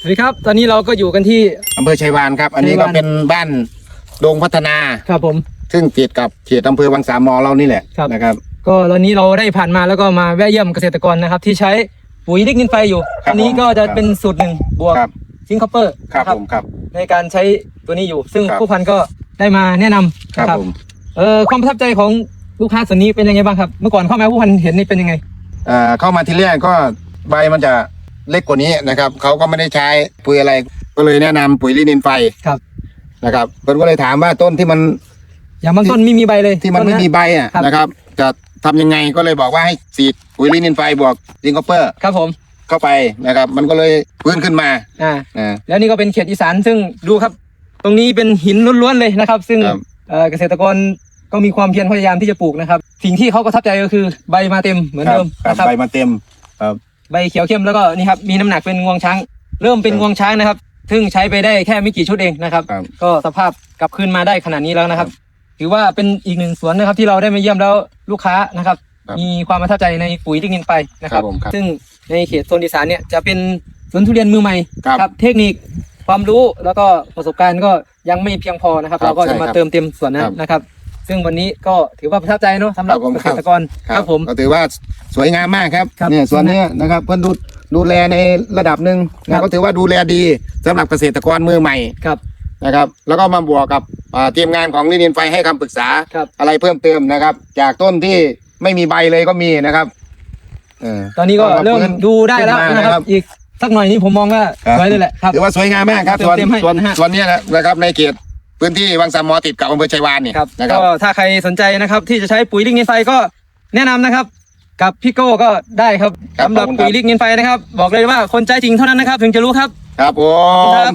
สวัสดีครับ ตอนนี้เราก็อยู่กันที่ อำเภอชัยวานครับ อันนี้ชัยวานก็เป็นบ้านดงพัฒนา ครับผม ซึ่งติดกับเขตอำเภอวังสามมอเรานี่แหละครับ นะครับ ก็ตอนนี้เราได้ผ่านมาแล้วก็มาแวะเยี่ยมเกษตรกรนะครับ ที่ใช้ปุ๋ยลิกนินไฟอยู่ครับอันนี้ก็จะเป็นสูตรหนึ่งบวกครับ ซิงค์คอปเปอร์ครับนะผมครับ ในการใช้ตัวนี้อยู่ ซึ่งครับ ผู้พันก็ได้มาแนะนำครับนะผมเออความประทับใจของลูกค้าส่วนนี้เป็นยังไงบ้างครับ เมื่อก่อนเข้ามาผู้พันเห็นนี่เป็นยังไง เอ่อเข้ามาที่แรกก็ใบมันจะ เล็กกว่านี้นะครับเขาก็ไม่ได้ใช้ปุ๋ยอะไร ก็เลยแนะนำปุ๋ยลินินไฟครับ นะครับเพิ่นก็เลยถามว่าต้นที่มันอย่างบางต้นไม่มีใบเลยที่มันไม่มีต้ะ ใบอะครับ นะครับ จะทำยังไงก็เลยบอกว่าให้ฉีดปุ๋ยลินินไฟบวกซิงคอปเปอร์ครับผม เข้าไปนะครับ มันก็เลยพื้นขึ้นมาอ่า อ่า แล้วนี่ก็เป็นเขตอีสานซึ่งดูครับ ตรงนี้เป็นหินล้วนๆเลยนะครับ ซึ่งครับ เอ่อเกษตรกรก็มีความเพียรพยายามที่จะปลูกนะครับ สิ่งที่เขาประทับใจก็คือใบมาเต็มเหมือนเดิมครับนะครับใบมาเต็มครับ ใบเขียวเข้มแล้วก็นี่ครับมีน้ำหนักเป็นงวงช้าง เริ่มเป็นครับงวงช้างนะครับ ซึ่งใช้ไปได้แค่ไม่กี่ชุดเองนะครับ ครับ ก็สภาพกลับคืนมาได้ขนาดนี้แล้วนะครับ ถือว่าเป็นอีกหนึ่งสวนนะครับ ที่เราได้มาเยี่ยมแล้วลูกค้านะครับ ครับมีความประทับใจในปุ๋ยที่กินไปนะครัครับบ ผมครับซึ่งในเขตโซนอีสานเนี่ยจะเป็นสวนทุเรียนมือใหม่ครับเทคนิคความรู้แล้วก็ประสบการณ์ก็ยังไม่เพียงพอนะครับ ครับเราก็จะมาใช่ครับเติมเต็มส่วนนั้คนรับ นะครับ ซึ่งวันนี้ก็ถือว่าประทับใจเนอะสำหรับครับผมเกษตรกรครับผม ก็ถือว่าสวยงามมากครับครับเนี่ยส่วนเนี้ยนะครับเพื่อนดูดูแลในระดับหนึ่งครันะบ ก็ถือว่าดูแลดีสำหรับเกษตรกรมือใหม่ครับ นะครับ แล้วก็มาบวกกับอ่าทีมงานของลินินไฟให้คำปรึกษาครับ อะไรเพิ่มเติมนะครับ จากต้นที่ไม่มีใบเลยก็มีนะครับเออตอนนี้ก็เอามาเริ่มฟื้นดูได้แล้วขึ้นมา นะคนะครัรับบอีกสักหน่อยนี้ผมมองว่าครับสวยเลยแหละครับ ถือว่าสวยงามมากครับเติมส่วนเต็มให้ส่วนนะฮะ ส่วนเนี้ยนะครับในเขต พื้นที่วังสามมอติดกับอำเภอชัยวานเนี่ยครับนะครับก็ถ้าใครสนใจนะครับ ที่จะใช้ปุ๋ยลิกนินไฟก็แนะนำนะครับ กับพี่โก้ก็ได้ครับครับสำหรับขอบคุณครับ ปุ๋ยลิกนินไฟนะครับ บอกเลยว่าคนใจจริงเท่านั้นนะครับ ถึงจะรู้ครับ ครับผขอบคุณครัม บ